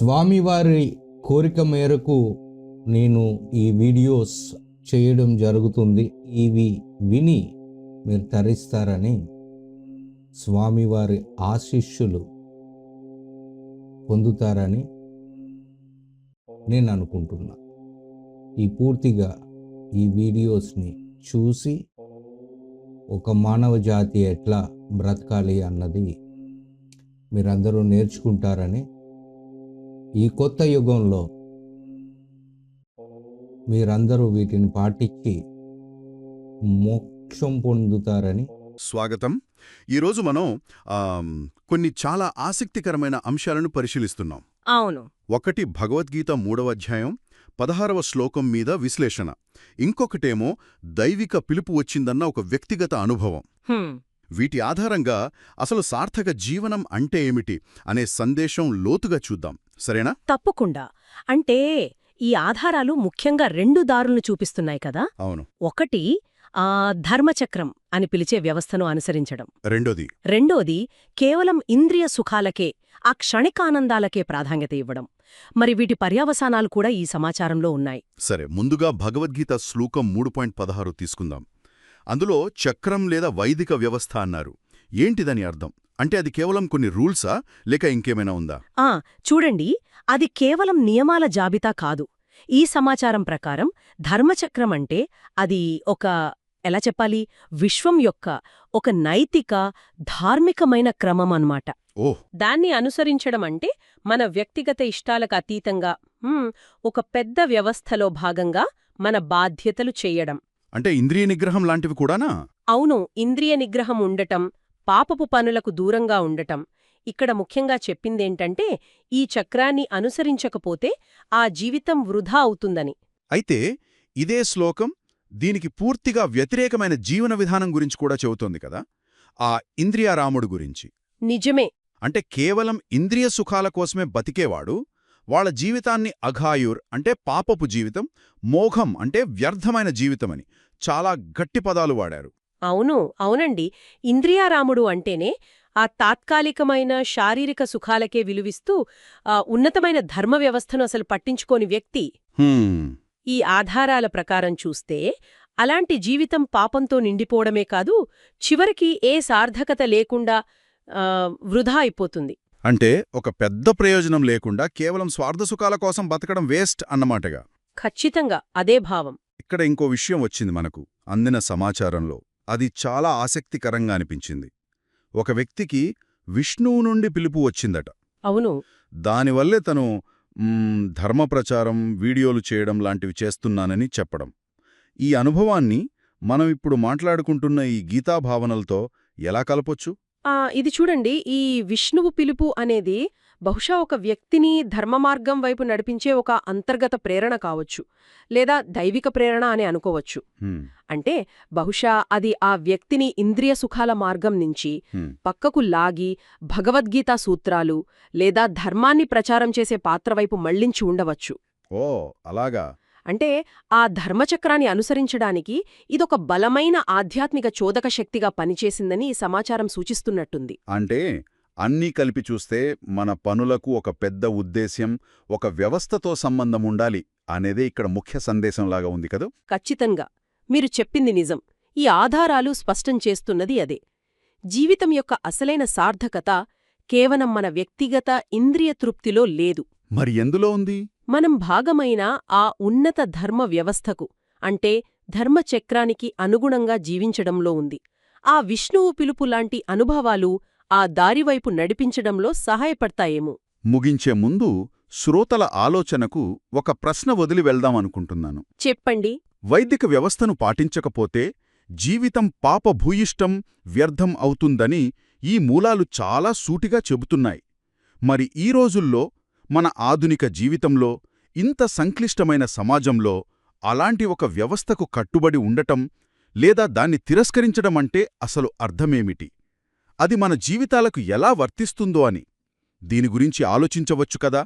స్వామివారి కోరిక మేరకు నేను ఈ వీడియోస్ చేయడం జరుగుతుంది. ఇవి విని మీరు తరిస్తారని స్వామివారి ఆశిష్యులు పొందుతారని నేను అనుకుంటున్నా. ఈ పూర్తిగా ఈ వీడియోస్ని చూసి ఒక మానవ జాతి ఎట్లా బ్రతకాలి అన్నది మీరందరూ నేర్చుకుంటారని ఈ కొత్త యుగంలో మీరందరూ వీటిని పాటించి మోక్షం పొందుతారని స్వాగతం. ఈరోజు మనం కొన్ని చాలా ఆసక్తికరమైన అంశాలను పరిశీలిస్తున్నాం. అవును. ఒకటి భగవద్గీత మూడవ అధ్యాయం పదహారవ శ్లోకం మీద విశ్లేషణ. ఇంకొకటేమో దైవిక పిలుపు వచ్చిందన్న ఒక వ్యక్తిగత అనుభవం. హ్మ్, వీటి ఆధారంగా అసలు సార్థక జీవనం అంటే ఏమిటి అనే సందేశం లోతుగా చూద్దాం. సరేనా? తప్పకుండా. అంటే ఈ ఆధారాలు ముఖ్యంగా రెండు దారులను చూపిస్తున్నాయి కదా? అవును. ఒకటి ఆ ధర్మచక్రం అని పిలిచే వ్యవస్థను అనుసరించడం. రెండోది? రెండోది కేవలం ఇంద్రియ సుఖాలకే ఆ క్షణికానందాలకే ప్రాధాన్యత ఇవ్వడం. మరి వీటి పర్యావసానాలు కూడా ఈ సమాచారంలో ఉన్నాయి. సరే ముందుగా భగవద్గీత శ్లోకం మూడు పాయింట్ పదహారు తీసుకుందాం. అందులో చక్రం లేదా వైదిక వ్యవస్థ అన్నారు. ఏంటిదని అర్థం? అంటే అది కేవలం కొన్ని రూల్సా? లేక ఇంకేమైనా ఉందా? ఆ చూడండి. అది కేవలం నియమాల జాబితా కాదు. ఈ సమాచారం ప్రకారం ధర్మచక్రం అంటే అది ఒక ఎలా చెప్పాలి? విశ్వం యొక్క ఒక నైతిక ధార్మికమైన క్రమం అన్నమాట. దాన్ని అనుసరించడం అంటే మన వ్యక్తిగత ఇష్టాలకు అతీతంగా ఒక పెద్ద వ్యవస్థలో భాగంగా మన బాధ్యతలు చేయడం. అంటే ఇంద్రియ నిగ్రహం లాంటివి కూడానా? అవును ఇంద్రియ నిగ్రహం ఉండటం పాపపు పనులకు దూరంగా ఉండటం. ఇక్కడ ముఖ్యంగా చెప్పిందేంటంటే ఈ చక్రాన్ని అనుసరించకపోతే ఆ జీవితం వృధా అవుతుందని. అయితే ఇదే శ్లోకం దీనికి పూర్తిగా వ్యతిరేకమైన జీవన విధానం గురించి కూడా చెబుతోంది కదా? ఆ ఇంద్రియారాముడు గురించి. నిజమే. అంటే కేవలం ఇంద్రియ సుఖాల కోసమే బతికేవాడు వాళ్ళ జీవితాన్ని అఘాయుర్ అంటే పాపపు జీవితం మోఘం అంటే వ్యర్థమైన జీవితమని చాలా గట్టి పదాలు వాడారు. అవును అవునండి. ఇంద్రియారాముడు అంటేనే ఆ తాత్కాలికమైన శారీరక సుఖాలకే విలువిస్తూ ఆ ఉన్నతమైన ధర్మ వ్యవస్థను అసలు పట్టించుకోని వ్యక్తి. ఈ ఆధారాల ప్రకారం చూస్తే అలాంటి జీవితం పాపంతో నిండిపోవడమే కాదు చివరికి ఏ సార్థకత లేకుండా వృధా అయిపోతుంది. అంటే ఒక పెద్ద ప్రయోజనం లేకుండా కేవలం స్వార్థ సుఖాల కోసం బతకడం వేస్ట్ అన్నమాటగా. ఖచ్చితంగా అదే భావం. ఇక్కడ ఇంకో విషయం వచ్చింది మనకు అందిన సమాచారంలో. అది చాలా ఆసక్తికరంగా అనిపించింది. ఒక వ్యక్తికి విష్ణువు నుండి పిలుపు వచ్చిందట. అవును. దానివల్లే తను మ్, ధర్మ ప్రచారం వీడియోలు చేయడం లాంటివి చేస్తున్నానని చెప్పడం. ఈ అనుభవాన్ని మనం ఇప్పుడు మాట్లాడుకుంటున్న ఈ గీతాభావనలతో ఎలా కలపొచ్చు? ఇది చూడండి ఈ విష్ణువు పిలుపు అనేది బహుశా ఒక వ్యక్తిని ధర్మ మార్గం వైపు నడిపించే ఒక అంతర్గత ప్రేరణ కావచ్చు లేదా దైవిక ప్రేరణ అని అనుకోవచ్చు. అంటే బహుశా అది ఆ వ్యక్తిని ఇంద్రియ సుఖాల మార్గం నుంచి పక్కకు లాగి భగవద్గీత సూత్రాలు లేదా ధర్మాన్ని ప్రచారం చేసే పాత్ర వైపు మళ్ళించి ఉండవచ్చు. ఓ అలాగా. అంటే ఆ ధర్మచక్రాన్ని అనుసరించడానికి ఇదొక బలమైన ఆధ్యాత్మిక చోదక శక్తిగా పనిచేసిందని ఈ సమాచారం సూచిస్తున్నట్టుంది. అంటే అన్నీ కలిపి చూస్తే మన పనులకు ఒక పెద్ద ఉద్దేశ్యం ఒక వ్యవస్థతో సంబంధం ఉండాలి అనేదే ఇక్కడ ముఖ్య సందేశంలాగా ఉంది కదా? ఖచ్చితంగా. మీరు చెప్పింది నిజం. ఈ ఆధారాలు స్పష్టం చేస్తున్నది అదే. జీవితం యొక్క అసలైన సార్థకత కేవలం మన వ్యక్తిగత ఇంద్రియ తృప్తిలో లేదు. మరి ఎందులో ఉంది? మనం భాగమైన ఆ ఉన్నత ధర్మ వ్యవస్థకు అంటే ధర్మచక్రానికి అనుగుణంగా జీవించడంలో ఉంది. ఆ విష్ణువు పిలుపు లాంటి అనుభవాలు ఆ దారివైపు నడిపించడంలో సహాయపడతాయేమో. ముగించే ముందు శ్రోతల ఆలోచనకు ఒక ప్రశ్న వదిలి వెళ్దామనుకుంటున్నాను చెప్పండి. వైదిక వ్యవస్థను పాటించకపోతే జీవితం పాపభూయిష్టం వ్యర్థం అవుతుందని ఈ మూలాలు చాలా సూటిగా చెబుతున్నాయి. మరి ఈ రోజుల్లో మన ఆధునిక జీవితంలో ఇంత సంక్లిష్టమైన సమాజంలో అలాంటి ఒక వ్యవస్థకు కట్టుబడి ఉండటం లేదా దాన్ని తిరస్కరించడం అంటే అసలు అర్థమేమిటి? అది మన జీవితాలకు ఎలా వర్తిస్తుందో అని. దీని గురించి ఆలోచించవచ్చు కదా?